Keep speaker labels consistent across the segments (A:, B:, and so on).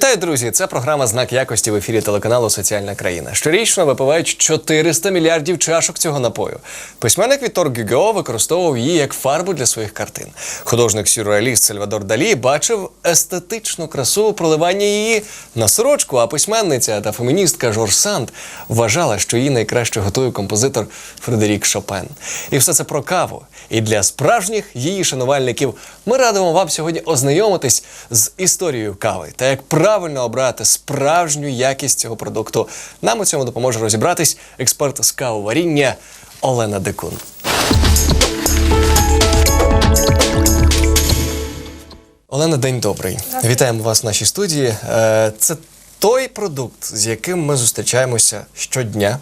A: Вітаю, друзі! Це програма Знак якості в ефірі телеканалу Соціальна країна. Щорічно випивають 400 мільярдів чашок цього напою. Письменник Віктор Гюго використовував її як фарбу для своїх картин. Художник сюрреаліст Сальвадор Далі бачив естетичну красу у проливанні її на сорочку. А письменниця та феміністка Жорж Санд вважала, що її найкраще готує композитор Фредерік Шопен. І все це про каву. І для справжніх її шанувальників ми радимо вам сьогодні ознайомитись з історією кави та як правильно обрати справжню якість цього продукту. Нам у цьому допоможе розібратись експерт з кавоваріння Олена Декун. Олена, день добрий. Вітаємо вас в нашій студії. Е, Це той продукт, з яким ми зустрічаємося щодня.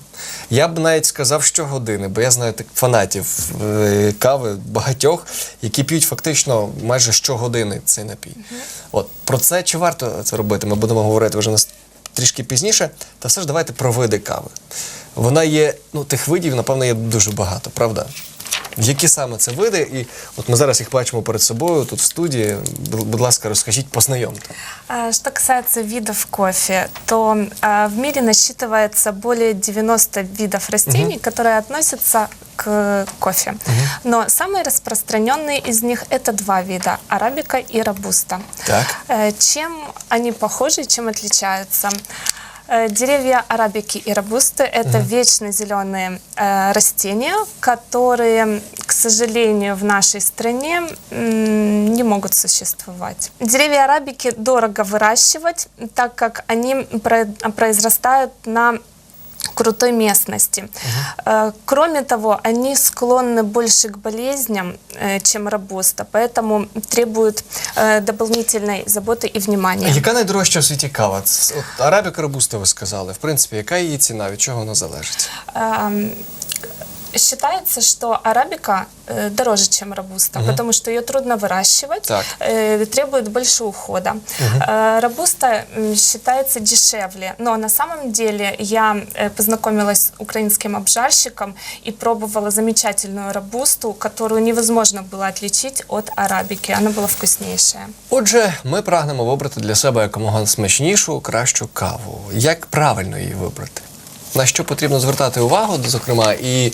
A: Я б навіть сказав щогодини, бо я знаю так фанатів е, кави багатьох, які п'ють фактично майже щогодини цей напій. От про це чи варто це робити? Ми будемо говорити вже нас трішки пізніше. Та все ж давайте про види кави. Вона є, ну тих видів, напевно, є дуже багато, правда? Які саме це види? І от ми зараз їх бачимо перед собою тут в студії. Бу- Будь ласка, розкажіть, познайомте.
B: А, Что касается видов кофе, то а, в мире насчитывается более 90 видов растений, которые относятся к кофе. Но самые распространенные из них это два вида – арабика и робуста.
A: Так.
B: Э, Чем они похожи, чем отличаются? Э, Деревья арабики и робусты – это вечно зеленые э, растения, которые, к сожалению, в нашей стране не могут существовать. Деревья арабики дорого выращивать, так как они про- произрастают на крутой местности. Э, Кроме того, они склонны больше к болезням, э, чем робуста, поэтому требуют э, дополнительной заботы и внимания.
A: Яка найдорожча в світі кава? Це- От арабіка робуста ви сказали. В принципі, яка її ціна? Від чого вона залежить?
B: Эм, Считается, что арабика э, дороже, чем робуста, потому что ее трудно выращивать,
A: Так.
B: э, требует больше ухода. Э, робуста м, считается дешевле, но на самом деле я э, познакомилась с украинским обжарщиком и пробовала замечательную робусту, которую невозможно было отличить от арабики. Она была вкуснейшая.
A: Отже, ми прагнемо вибрати для себе якомога смачнішу, кращу каву. Як правильно її вибрати? На що потрібно звертати увагу, зокрема, і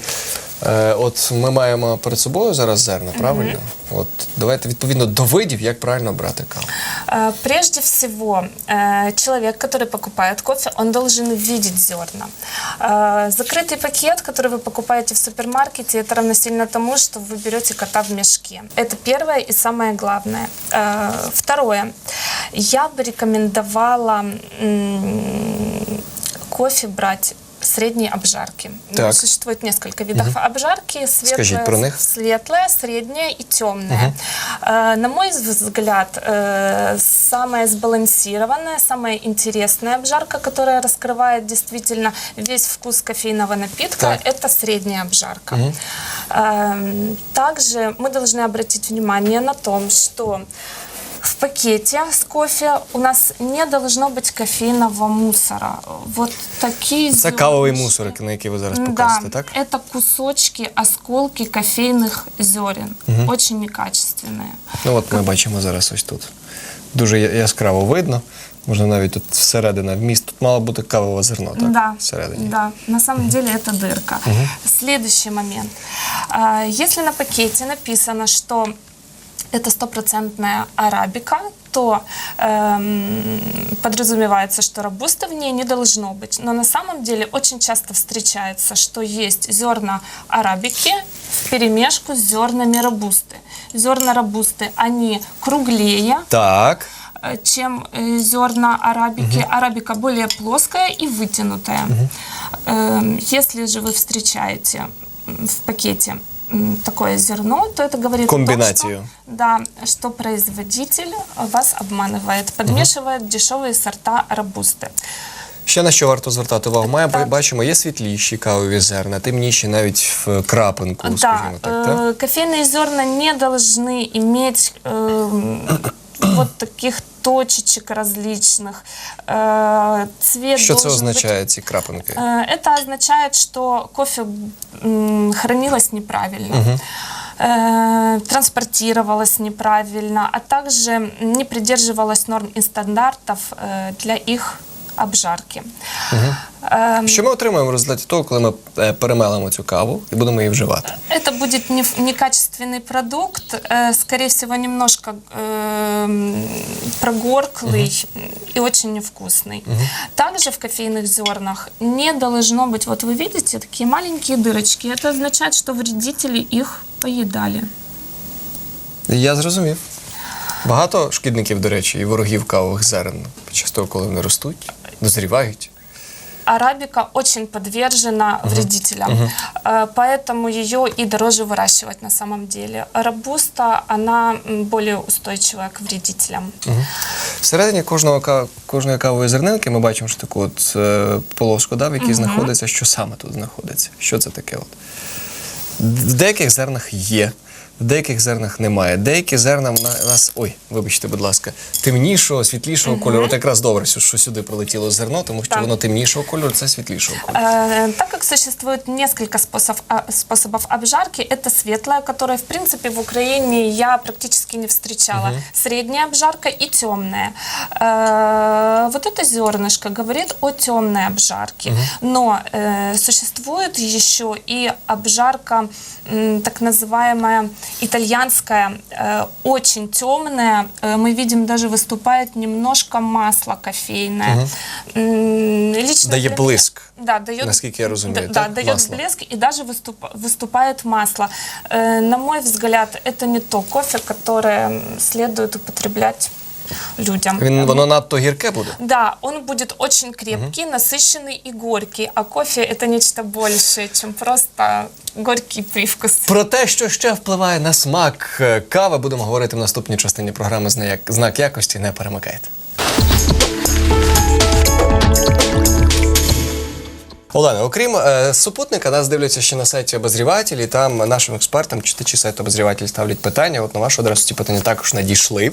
A: е, от ми маємо перед собою зараз зерна, правильно? От давайте відповідно до видів, як правильно брати каву.
B: Э, Прежде всего, э, человек, который покупает кофе, он должен видеть зерна. Э, Закрытый пакет, который вы покупаете в супермаркете, это равносильно тому, что вы берете кота в мешке. Это первое и самое главное. Э, Второе. Я бы рекомендовала м, кофе брать Средней обжарки. Ну,
A: Так.
B: Существует несколько видов обжарки.
A: Скажите
B: Светлая,
A: про них.
B: светлая, средняя и темная. Э, На мой взгляд, э, самая сбалансированная, самая интересная обжарка, которая раскрывает действительно весь вкус кофейного напитка,
A: Так.
B: это средняя обжарка. Эм, Также мы должны обратить внимание на том, что в пакете с кофе у нас не должно быть кофейного мусора. Вот такие
A: Це кавовий
B: зернышки.
A: мусор, на який ви зараз
B: Да,
A: показуєте, так?
B: это кусочки, осколки кофейных зерен. Очень некачественные.
A: Ну от ми бачимо зараз ось тут. Дуже я- яскраво видно. Можна навіть тут всередина вміст. Тут мало бути кавове зерно, так?
B: Да,
A: Всередині.
B: да, на самом деле это дырка. Следующий момент. А, Если на пакете написано, что это стопроцентная арабика, то эм, подразумевается, что робусты в ней не должно быть. Но на самом деле очень часто встречается, что есть зерна арабики в перемешку с зернами робусты. Зерна робусты, они круглее,
A: Так.
B: э, чем э, зерна арабики. Арабика более плоская и вытянутая. Эм, Если же вы встречаете в пакете такое зерно, то это говорит
A: Комбинацию.
B: о том, что, да, что производитель вас обманывает, подмешивает дешевые сорта робусты.
A: Ще на що варто звертати увагу? Ми
B: Так.
A: бачимо, є світліші кавові зерна, темніші навіть в крапинку,
B: Да,
A: скажімо так. так?
B: э, кофейные зерна не должны иметь эм, вот таких точечек различных. Э, Цвет
A: Що це
B: должен быть
A: означає, ці крапинки?
B: Э, Это означает, что кофе м, хранилось неправильно. э, транспортировалась неправильно, а также не придерживалась норм и стандартов э, для их обжарки. Эм,
A: Що ми отримаємо в результаті того, коли ми е, перемелимо цю каву і будемо її вживати?
B: Это будет не- некачественный продукт, э, скорее всего, немножко эм, прогорклый и очень невкусный. Также в кофейных зернах не должно быть, вот вы видите, такие маленькие дырочки. Это означает, что вредители их поедали.
A: Я зрозумів. Багато шкідників, до речі, і ворогів кавових зерен під час того, коли вони ростуть, дозрівають.
B: Арабика очень подвержена вредителям, Э, поэтому ее и дороже выращивать на самом деле. Робуста, она м, более устойчивая к вредителям.
A: Всередині кожного ка- кожної кавової зернинки ми бачимо що таку от е, полоску, да, в якій знаходиться, що саме тут знаходиться. Що це таке? От? В деяких зернах є, в деяких зернах немає. Деякі зерна в на- нас, ой, вибачте, будь ласка, темнішого, світлішого кольору. От якраз добре, що що сюди прилетіло зерно, тому що
B: Так.
A: воно темнішого кольору, це світлішого кольору.
B: Э, Так как существует несколько способ, а, способов обжарки, это светлая, которая, в принципе, в Украине я практически не встречала. Средняя обжарка и темная. Э, Вот это зернышко говорит о темной обжарке. Но э, существует еще и обжарка, м, так называемая итальянская, э, очень темная. Э, Мы видим, даже выступает немножко масло кофейное. М, Лично
A: Дає
B: для меня-
A: блиск.
B: да, дает,
A: Наскільки я розумію,
B: да,
A: так?
B: да, дает
A: Масло.
B: блеск и даже выступ- выступает масло. Э, на мой взгляд, это не то кофе, которое м, следует употреблять людям.
A: Він воно надто гірке буде.
B: Да, он будет очень крепкий, насыщенный и горький, а кофе это нечто большее, чем просто горький привкус.
A: Про те, що ще впливає на смак е, кави, будемо говорити в наступній частині програми «Знак- Знак якості. Не перемикайте. Олена, окрім е, супутника, нас дивляться ще на сайті обозріватель, і там нашим експертам читачі сайту обозріватель ставлять питання. От на вашу адресу ці питання також надійшли.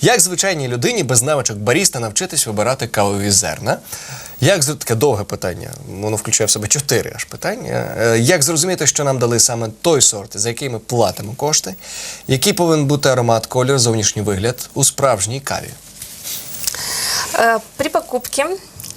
A: Як звичайній людині без навичок баріста навчитись вибирати кавові зерна? Як таке довге питання? Воно включає в себе чотири аж питання. Е, Як зрозуміти, що нам дали саме той сорт, за який ми платимо кошти? Який повинен бути аромат, колір, зовнішній вигляд у справжній каві?
B: Э, При покупке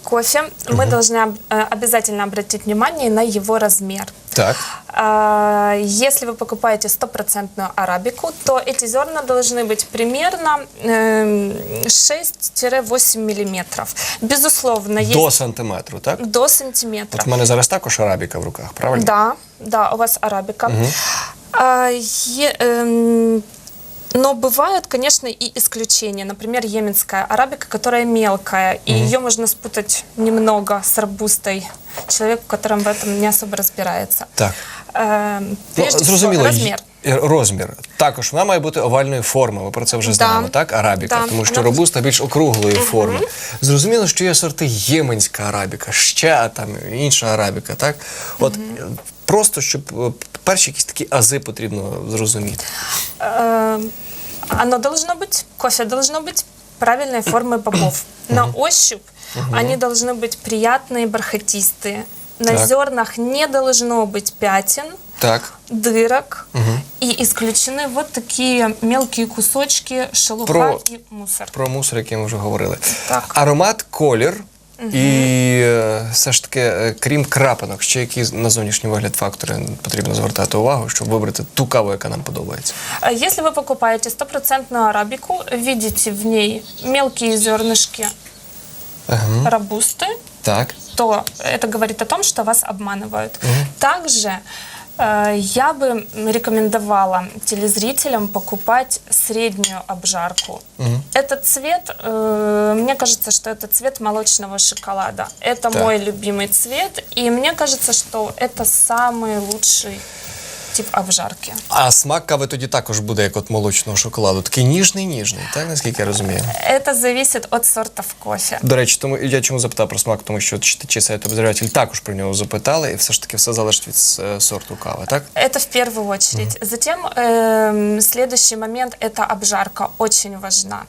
B: кофе мы должны об- э, обязательно обратить внимание на его размер.
A: Так.
B: А, Если вы покупаете стопроцентную арабику, то эти зерна должны быть примерно эм, 6-8 миллиметров. Безусловно, есть
A: До сантиметру, так?
B: до сантиметра.
A: От в мене зараз також арабіка в руках, правильно?
B: Да, да, у вас арабика. А, е- эм, но бывают, конечно, и исключения. Например, йеменская арабика, которая мелкая, и ее можно спутать немного с робустой. Человек, в котором в этом не особо разбирается.
A: Так.
B: Эм,
A: Ну,
B: прежде всего,
A: зрозуміло,
B: размер.
A: й- Розмір. Також вона має бути овальної форми. Ми про це вже
B: Да.
A: знаємо, так? Арабіка,
B: Да.
A: тому що
B: Вона-
A: робуста більш округлої форми. Зрозуміло, що є сорти єменська арабіка, ще там інша арабіка, так? От е, просто щоб е, перші якісь такі ази потрібно зрозуміти.
B: Эм, оно должно быть, кофе должно быть правильной формы бобов. На ощупь они должны быть приятные, бархатистые. На
A: Так.
B: зернах не должно быть пятен,
A: Так.
B: дырок и исключены вот такие мелкие кусочки шелуха
A: Про-
B: и мусор.
A: Про мусор, який ми вже говорили.
B: Так.
A: Аромат, колір. І е, все ж таки, е, крім крапинок, ще які на зовнішній вигляд фактори потрібно звертати увагу, щоб вибрати ту каву, яка нам подобається.
B: А Если вы покупаете стопроцентную арабику, видите в ней мелкие зернышки
A: Ага.
B: робусты,
A: Так.
B: то это говорит о том, что вас обманывают. Также э, я бы рекомендовала телезрителям покупать среднюю обжарку. Этот цвет, э, мне кажется, что это цвет молочного шоколада. Это
A: Так.
B: мой любимый цвет, и мне кажется, что это самый лучший тип обжарки.
A: А смак кави тоді також буде як от молочного шоколаду. Такий ніжний, ніжний, так наскільки я розумію.
B: Это зависит от сортов кофе.
A: До речі, тому я чому запитав про смак, тому що читачі сайту обозріватель також про нього запитали, і все ж таки все залежить від е, сорту кави, так?
B: Это в первую очередь. Затем эм, следующий момент – это обжарка, очень важна.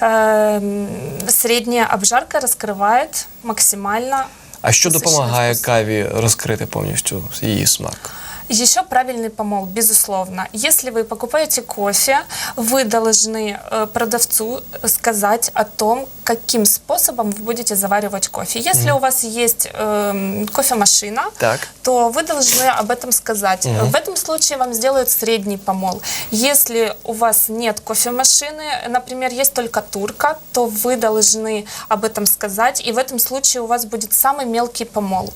B: Эм, средняя обжарка раскрывает максимально.
A: А що
B: насичений
A: допомагає
B: вкус.
A: каві розкрити повністю її смак?
B: Еще правильный помол, безусловно. Если вы покупаете кофе, вы должны э, продавцу сказать о том, каким способом вы будете заваривать кофе. Если у вас есть эм, кофемашина,
A: Так.
B: то вы должны об этом сказать. В этом случае вам сделают средний помол. Если у вас нет кофемашины, например, есть только турка, то вы должны об этом сказать, и в этом случае у вас будет самый мелкий помол.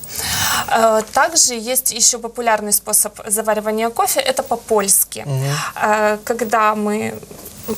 B: Э, Также есть еще популярный способ заваривания кофе, это по-польски. Э, Когда мы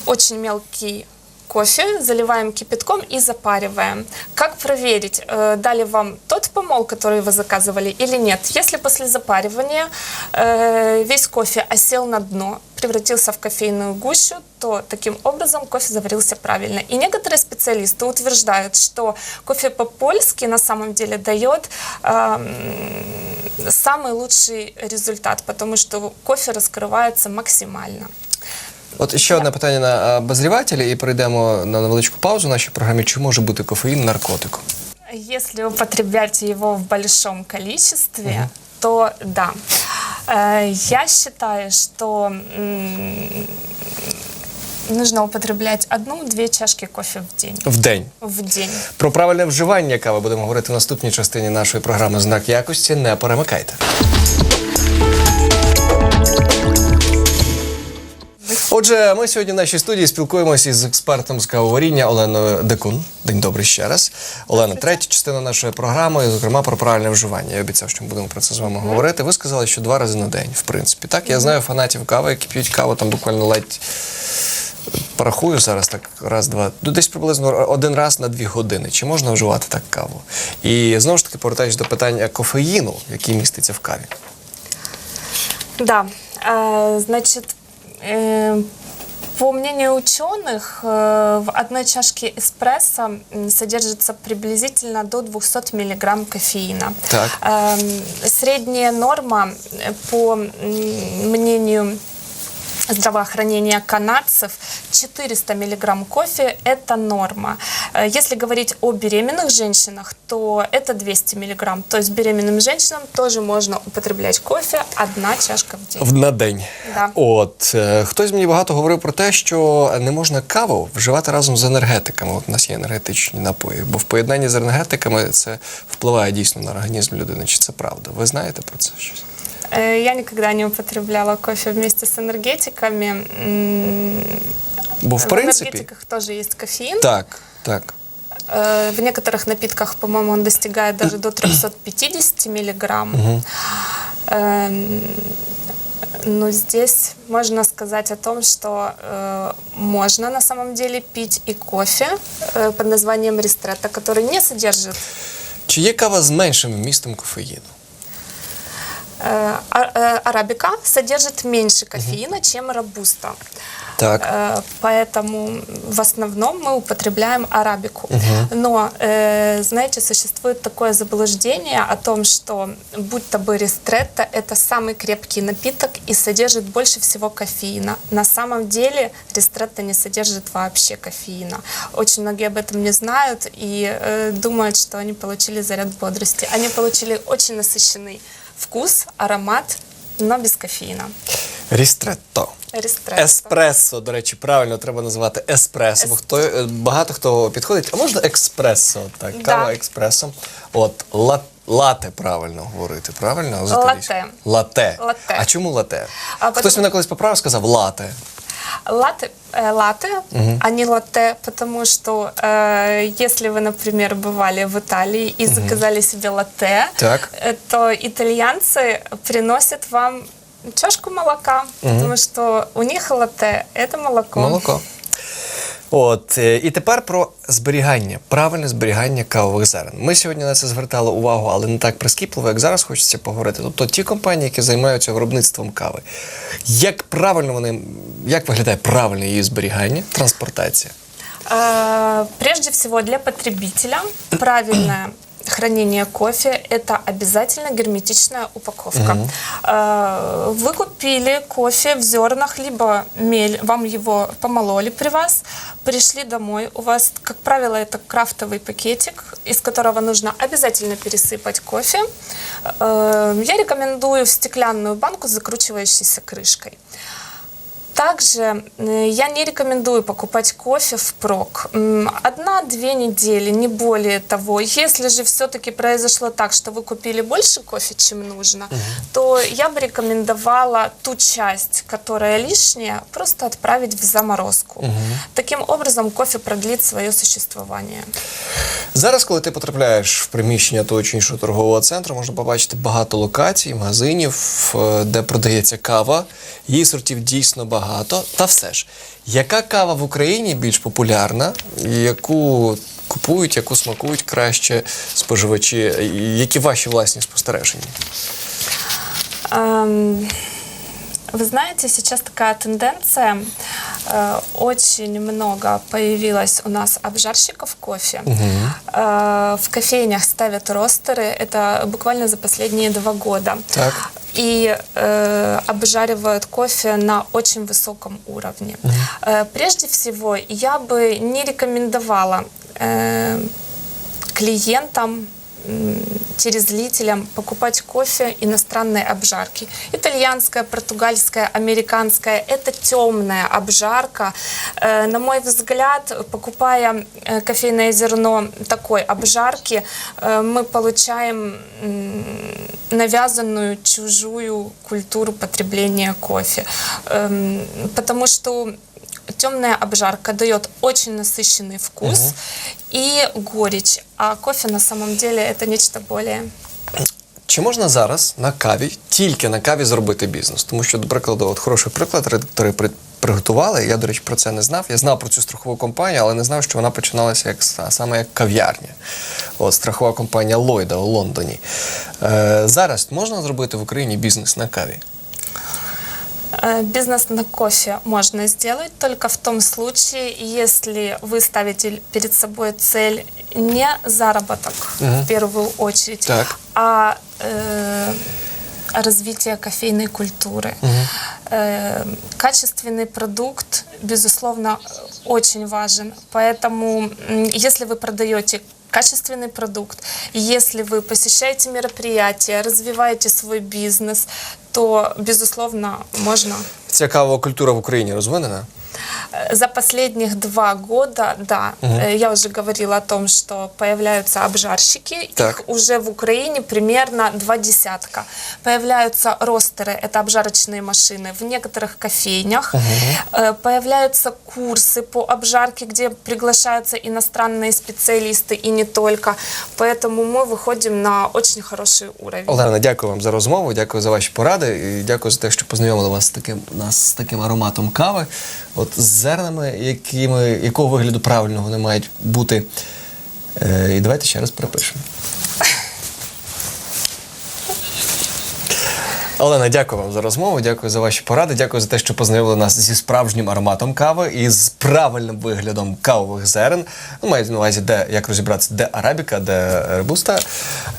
B: очень мелкий кофе, заливаем кипятком и запариваем. Как проверить, э, дали вам тот помол, который вы заказывали или нет? Если после запаривания э, весь кофе осел на дно, превратился в кофейную гущу, то таким образом кофе заварился правильно. И некоторые специалисты утверждают, что кофе по-польски на самом деле дает эм, самый лучший результат, потому что кофе раскрывается максимально.
A: От ще одне питання на обозрівателі, і перейдемо на невеличку паузу в нашій програмі. Чи може бути кофеїн наркотиком?
B: Если употреблять его в большом количестве, то да. Э, Я считаю, что м, нужно употреблять одну-две чашки кофе в день.
A: В день.
B: В день.
A: Про правильне вживання кави будемо говорити в наступній частині нашої програми Знак якості. Не перемикайте. Отже, ми сьогодні в нашій студії спілкуємося із експертом з кавоваріння Оленою Декун. День добрий ще раз. Олена, третя частина нашої програми, зокрема про правильне вживання. Я обіцяв, що ми будемо про це з вами говорити. Ви сказали, що два рази на день, в принципі. Так, я знаю фанатів кави, які п'ють каву там буквально ледь порахую зараз так раз, два, ну десь приблизно один раз на дві години. Чи можна вживати так каву? І знову ж таки повертаючись до питання кофеїну, який міститься в каві.
B: Да, э, значит, э, по мнению ученых, э, в одной чашке эспрессо м, содержится приблизительно до 200 миллиграмм кофеина.
A: Так.
B: Эм, Средняя норма, э, по м, мнению здравоохранения канадцев 400 миллиграмм кофе – это норма. Э, Если говорить о беременных женщинах, то это 200 миллиграмм. То есть беременным женщинам тоже можно употреблять кофе одна чашка в день.
A: В- На день.
B: Да.
A: От е, хтось мені багато говорив про те, що не можна каву вживати разом з енергетиками. От у нас є енергетичні напої, бо в поєднанні з енергетиками це впливає дійсно на організм людини. Чи це правда? Ви знаєте про це щось?
B: Э, Я никогда не употребляла кофе вместе с энергетиками. М,
A: Бо в
B: В
A: принципі,
B: энергетиках тоже есть кофеин.
A: так, так.
B: Э, В некоторых напитках, по-моему, он достигает даже до 350 миллиграмм. Эм, Но здесь можно сказать о том, что э, можно на самом деле пить и кофе э, под названием ристретто, который не содержит
A: Чи є кава з меншим вмістом кофеїну?
B: Э, а- э, арабика, содержит меньше кофеина, чем робуста.
A: Так.
B: Э, Поэтому в основном мы употребляем арабику. Но, э, знаете, существует такое заблуждение о том, что будто бы ристретто – это самый крепкий напиток и содержит больше всего кофеина. На самом деле ристретто не содержит вообще кофеина. Очень многие об этом не знают и думают, что они получили заряд бодрости. Они получили очень насыщенный вкус, аромат, но без кофеїна.
A: Рістретто.
B: Рістретто.
A: Еспресо, до речі, правильно треба називати еспресо. Бо хто е, багато хто підходить, а можна експресо? Так,
B: Да.
A: кава експресо. От ла, лате правильно говорити, правильно?
B: Лате.
A: Лате.
B: Лате.
A: А чому лате?
B: А,
A: Хтось
B: потому-
A: мене колись поправив, сказав лате.
B: Латте, э, латте а не латте, потому что э, если вы, например, бывали в Италии и заказали себе латте,
A: Так.
B: э, то итальянцы приносят вам чашку молока, потому что у них латте – это молоко.
A: Молоко. От е, і тепер про зберігання, правильне зберігання кавових зерен. Ми сьогодні на це звертали увагу, але не так прискіпливо, як зараз хочеться поговорити. Тобто ті компанії, які займаються виробництвом кави, як правильно вони, як виглядає правильне її зберігання, транспортація?
B: Э, Прежде всего для потребителя правильное хранения кофе – это обязательно герметичная упаковка. Э, Вы купили кофе в зернах, либо мель, вам его помололи при вас, пришли домой, у вас, как правило, это крафтовый пакетик, из которого нужно обязательно пересыпать кофе. Э, Я рекомендую в стеклянную банку с закручивающейся крышкой. Также э, я не рекомендую покупать кофе впрок. М, Одна-две недели, не более того. Если же все-таки произошло так, что вы купили больше кофе, чем нужно, то я бы рекомендовала ту часть, которая лишняя, просто отправить в заморозку. Таким образом кофе продлит свое существование.
A: Зараз, коли ти потрапляєш в приміщення того чи іншого торгового центру, можна побачити багато локацій, магазинів, е, де продається кава. Її сортів дійсно багато. Та все ж, яка кава в Україні більш популярна, яку купують, яку смакують краще споживачі? Які ваші власні спостереження?
B: Эм, Вы знаете, сейчас такая тенденция. Э, Очень много появилось у нас обжарщиков кофе. Э, В кофейнях ставят ростеры. Это буквально за последние два года.
A: Так.
B: И э, обжаривают кофе на очень высоком уровне. Э, Прежде всего, я бы не рекомендовала э, клиентам м, телезрителям покупать кофе иностранной обжарки. Итальянская, португальская, американская – это темная обжарка. Э, На мой взгляд, покупая э, кофейное зерно такой обжарки, э, мы получаем м, навязанную чужую культуру потребления кофе. Эм, Потому что темная обжарка дает очень насыщенный вкус и горечь, а кофе на самом деле это нечто более.
A: Чи можна зараз на каві, тільки на каві зробити бізнес? Тому що, до прикладу, от хороший приклад редактори при- приготували. Я, до речі, про це не знав. Я знав про цю страхову компанію, але не знав, що вона починалася як с- саме як кав'ярня. От страхова компанія Ллойда у Лондоні. Е, зараз можна зробити в Україні бізнес на каві?
B: Э, Бизнес на кофе можно сделать только в том случае, если вы ставите перед собой цель не заработок в первую очередь,
A: Так.
B: а э, развитие кофейной культуры. Э, качественный продукт, безусловно, очень важен. Поэтому, если вы продаете качественный продукт, если вы посещаете мероприятия, развиваете свой бизнес, то, безусловно, можна.
A: Ця кавова культура в Україні розвинена?
B: Э, За последних два года, да, э, я уже говорила о том, что появляются обжарщики.
A: Так.
B: Их уже в Украине примерно два десятка. Появляются ростеры, это обжарочные машины в некоторых кофейнях. Э, Появляются курсы по обжарке, где приглашаются иностранные специалисты и не только. Поэтому мы выходим на очень хороший уровень.
A: Олена, дякую вам за розмову, дякую за ваші поради і дякую за те, що познайомили вас з таким нас з таким ароматом кави. От з зернами, якими, якого вигляду правильного вони мають бути. Е, і давайте ще раз перепишемо. Олена, дякую вам за розмову, дякую за ваші поради, дякую за те, що познайомили нас зі справжнім ароматом кави і з правильним виглядом кавових зерен. Ну, мається на увазі, де як розібратися, де арабіка, де робуста.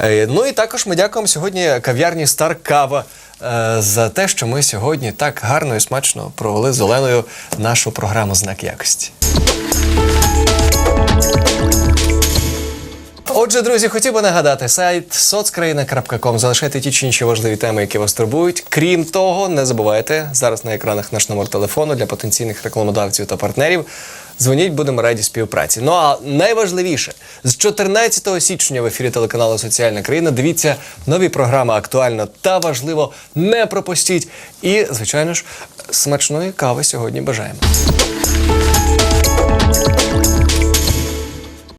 A: Е, Ну і також ми дякуємо сьогодні кав'ярні Стар Кава. Е, За те, що ми сьогодні так гарно і смачно провели з Оленою нашу програму Знак якості. Отже, друзі, хотів би нагадати, сайт соцкраїна.ком. Залишайте ті чи інші важливі теми, які вас турбують. Крім того, не забувайте зараз на екранах наш номер телефону для потенційних рекламодавців та партнерів. Дзвоніть, будемо раді співпраці. Ну а найважливіше з 14 січня в ефірі телеканалу Соціальна країна дивіться нові програми актуально та важливо не пропустіть. І, звичайно ж, смачної кави сьогодні бажаємо.